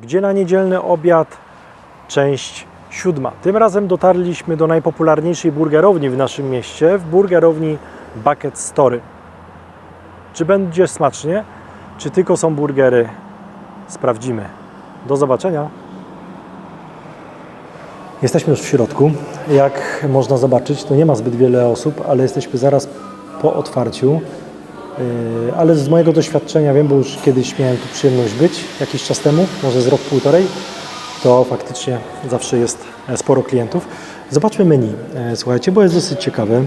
Gdzie na niedzielny obiad? Część siódma. Tym razem dotarliśmy do najpopularniejszej burgerowni w naszym mieście, w burgerowni Bucket Story. Czy będzie smacznie, czy tylko są burgery? Sprawdzimy. Do zobaczenia. Jesteśmy już w środku. Jak można zobaczyć, to nie ma zbyt wiele osób, ale jesteśmy zaraz po otwarciu. Yy, Ale z mojego doświadczenia wiem, bo już kiedyś miałem tu przyjemność być jakiś czas temu, może z rok, półtorej, to faktycznie zawsze jest e, sporo klientów. Zobaczmy menu, e, słuchajcie, bo jest dosyć ciekawe.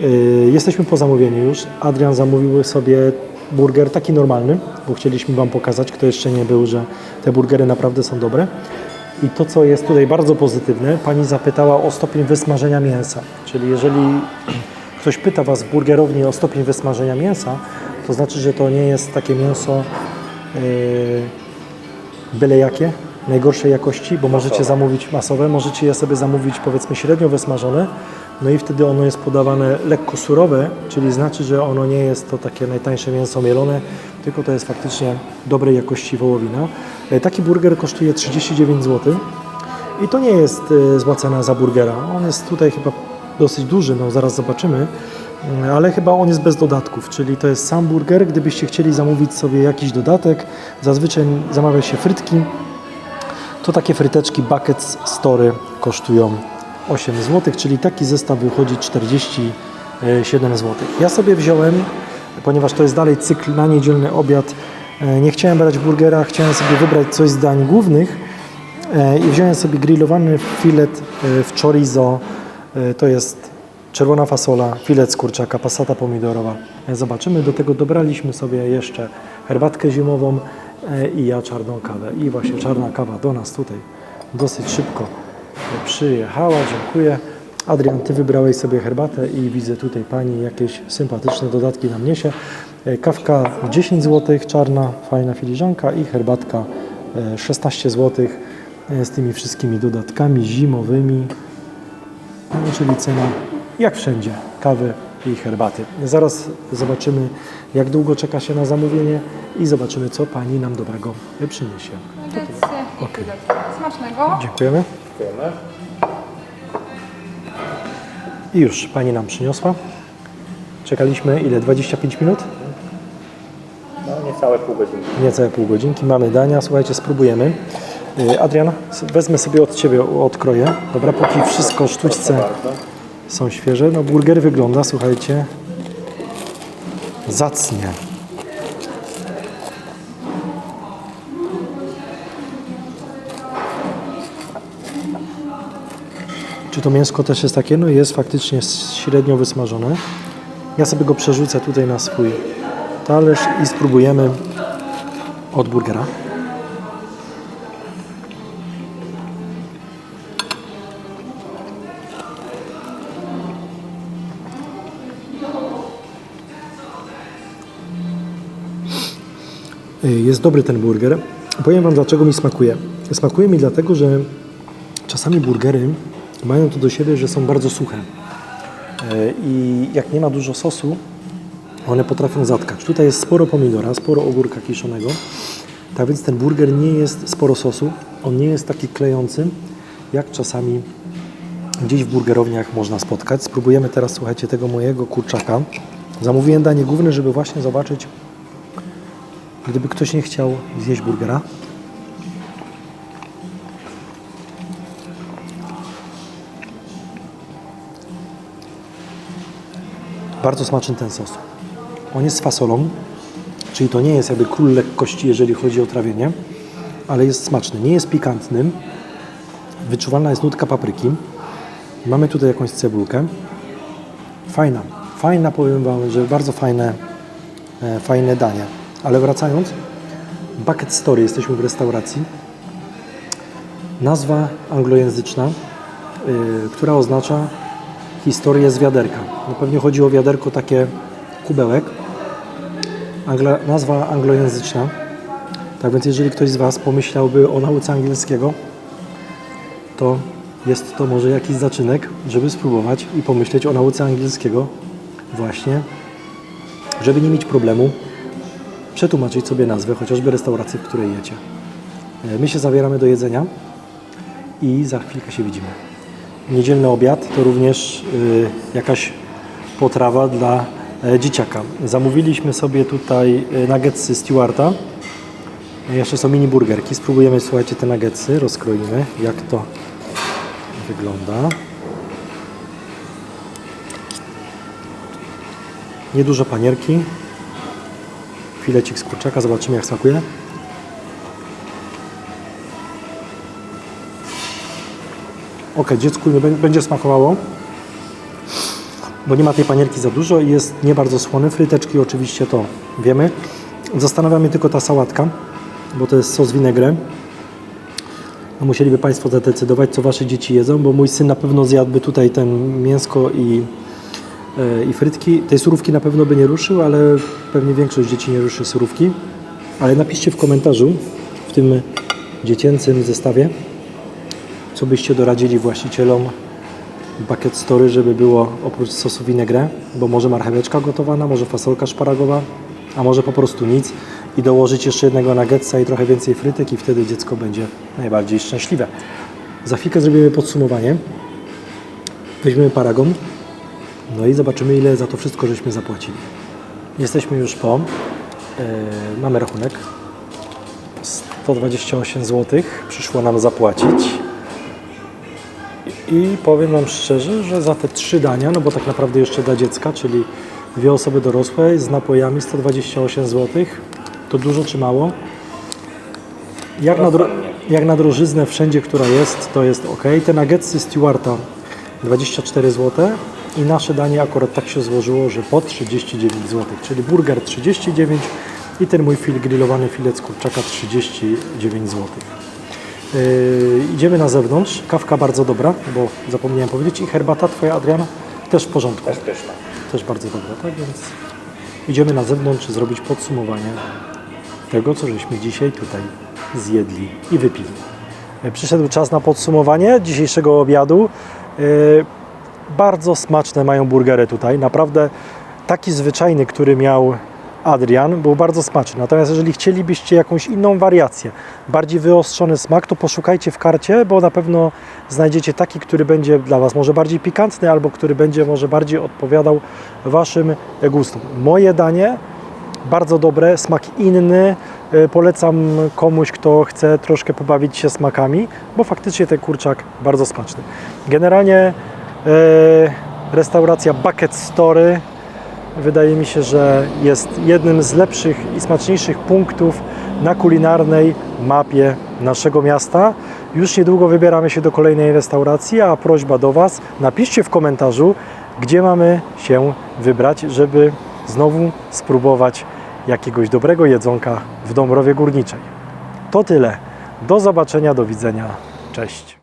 Yy, Jesteśmy po zamówieniu już. Adrian zamówił sobie burger taki normalny, bo chcieliśmy Wam pokazać, kto jeszcze nie był, że te burgery naprawdę są dobre. I to, co jest tutaj bardzo pozytywne, pani zapytała o stopień wysmażenia mięsa. Czyli jeżeli ktoś pyta Was w burgerowni o stopień wysmażenia mięsa, to znaczy, że to nie jest takie mięso yy, byle jakie, najgorszej jakości, bo możecie zamówić masowe, możecie je sobie zamówić powiedzmy średnio wysmażone, no i wtedy ono jest podawane lekko surowe, czyli znaczy, że ono nie jest to takie najtańsze mięso mielone, tylko to jest faktycznie dobrej jakości wołowina. E, Taki burger kosztuje 39 zł i to nie jest e, zła cena za burgera. On jest tutaj chyba dosyć duży, no zaraz zobaczymy, Mm, ale chyba on jest bez dodatków, czyli to jest sam burger. Gdybyście chcieli zamówić sobie jakiś dodatek, zazwyczaj zamawia się frytki, to takie fryteczki Buckets Story kosztują 8 zł, czyli taki zestaw wychodzi 47 zł. Ja sobie wziąłem, ponieważ to jest dalej cykl na niedzielny obiad, e, nie chciałem brać burgera, chciałem sobie wybrać coś z dań głównych e, i wziąłem sobie grillowany filet e, w chorizo, E, to jest czerwona fasola, filet z kurczaka, pasata pomidorowa. E, Zobaczymy, do tego dobraliśmy sobie jeszcze herbatkę zimową e, i ja czarną kawę. I właśnie czarna kawa do nas tutaj dosyć szybko e, przyjechała, dziękuję. Adrian, Ty wybrałeś sobie herbatę i widzę tutaj Pani jakieś sympatyczne dodatki nam niesie. E, Kawka 10 zł, czarna, fajna filiżanka i herbatka e, 16 zł e, z tymi wszystkimi dodatkami zimowymi. No, czyli cena jak wszędzie kawy i herbaty. Zaraz zobaczymy, jak długo czeka się na zamówienie i zobaczymy, co Pani nam dobrego przyniesie. Okay. Smacznego. Dziękujemy. Dziękujemy. I już Pani nam przyniosła. Czekaliśmy ile? 25 minut? No niecałe pół godziny. Niecałe pół godzinki. Mamy dania. Słuchajcie, spróbujemy. Y, Adrian, wezmę sobie od Ciebie odkroję. Dobra, póki wszystko sztućce są świeże. No burger wygląda, słuchajcie, zacnie. Czy to mięsko też jest takie? No jest faktycznie średnio wysmażone. Ja sobie go przerzucę tutaj na swój talerz i spróbujemy od burgera. Jest dobry ten burger. Powiem Wam, dlaczego mi smakuje. Smakuje mi dlatego, że czasami burgery mają to do siebie, że są bardzo suche. Y, I jak nie ma dużo sosu, one potrafią zatkać. Tutaj jest sporo pomidora, sporo ogórka kiszonego. Tak więc ten burger nie jest sporo sosu. On nie jest taki klejący, jak czasami gdzieś w burgerowniach można spotkać. Spróbujemy teraz, słuchajcie, tego mojego kurczaka. Zamówiłem danie główne, żeby właśnie zobaczyć, gdyby ktoś nie chciał zjeść burgera. Bardzo smaczny ten sos. On jest z fasolą, czyli to nie jest jakby król lekkości, jeżeli chodzi o trawienie, ale jest smaczny. Nie jest pikantny. Wyczuwalna jest nutka papryki. Mamy tutaj jakąś cebulkę. Fajna, fajna powiem Wam, że bardzo fajne, e, fajne danie. Ale wracając, Bucket Story, jesteśmy w restauracji. Nazwa anglojęzyczna, y, która oznacza historię z wiaderka. No pewnie chodzi o wiaderko takie kubełek. Angla, nazwa anglojęzyczna. Tak więc jeżeli ktoś z Was pomyślałby o nauce angielskiego, to jest to może jakiś zaczynek, żeby spróbować i pomyśleć o nauce angielskiego właśnie, żeby nie mieć problemu przetłumaczyć sobie nazwę chociażby restauracji, w której jecie. E, My się zabieramy do jedzenia i za chwilkę się widzimy. Niedzielny obiad to również y, jakaś potrawa dla e, dzieciaka. Zamówiliśmy sobie tutaj nuggetsy Stewarta. Jeszcze są mini burgerki. Spróbujemy, słuchajcie, te nuggetsy. Rozkroimy, jak to wygląda. Nieduże panierki. Filecik z kurczaka. Zobaczymy, jak smakuje. Ok, dziecku będzie smakowało, bo nie ma tej panierki za dużo i jest nie bardzo słony. Fryteczki oczywiście to wiemy. Zastanawia mnie tylko ta sałatka, bo to jest sos winegrem. No musieliby Państwo zadecydować, co Wasze dzieci jedzą, bo mój syn na pewno zjadłby tutaj ten mięsko i, i frytki. Tej surówki na pewno by nie ruszył, ale pewnie większość dzieci nie ruszy surówki. Ale napiszcie w komentarzu w tym dziecięcym zestawie, co byście doradzili właścicielom bucket story, żeby było oprócz sosu vinaigrette, bo może marcheweczka gotowana, może fasolka szparagowa, a może po prostu nic i dołożyć jeszcze jednego nuggetsa i trochę więcej frytek i wtedy dziecko będzie najbardziej szczęśliwe. Za chwilkę zrobimy podsumowanie. Weźmiemy paragon, no i zobaczymy ile za to wszystko żeśmy zapłacili. Jesteśmy już po, yy, mamy rachunek, 128 zł przyszło nam zapłacić. I powiem Wam szczerze, że za te trzy dania, no bo tak naprawdę jeszcze dla dziecka, czyli dwie osoby dorosłe z napojami 128 zł, to dużo czy mało? Jak na, jak na drożyznę wszędzie, która jest, to jest ok. Te nuggetsy Stewarta 24 zł i nasze danie akurat tak się złożyło, że po 39 zł, czyli burger 39 i ten mój fil, grillowany filet z kurczaka 39 zł. Yy, idziemy na zewnątrz. Kawka bardzo dobra, bo zapomniałem powiedzieć. I herbata twoja, Adriana, też w porządku. Też pyszna. Też bardzo dobra, tak więc idziemy na zewnątrz zrobić podsumowanie tego, co żeśmy dzisiaj tutaj zjedli i wypili. Yy, Przyszedł czas na podsumowanie dzisiejszego obiadu. Bardzo smaczne mają burgery tutaj. Naprawdę taki zwyczajny, który miał Adrian, był bardzo smaczny. Natomiast jeżeli chcielibyście jakąś inną wariację, bardziej wyostrzony smak, to poszukajcie w karcie, bo na pewno znajdziecie taki, który będzie dla Was może bardziej pikantny, albo który będzie może bardziej odpowiadał Waszym gustom. Moje danie bardzo dobre, smak inny. E, Polecam komuś, kto chce troszkę pobawić się smakami, bo faktycznie ten kurczak bardzo smaczny. Generalnie restauracja Bucket Story wydaje mi się, że jest jednym z lepszych i smaczniejszych punktów na kulinarnej mapie naszego miasta. Już niedługo wybieramy się do kolejnej restauracji, a prośba do Was, napiszcie w komentarzu, gdzie mamy się wybrać, żeby znowu spróbować jakiegoś dobrego jedzonka w Dąbrowie Górniczej. To tyle. Do zobaczenia, do widzenia. Cześć.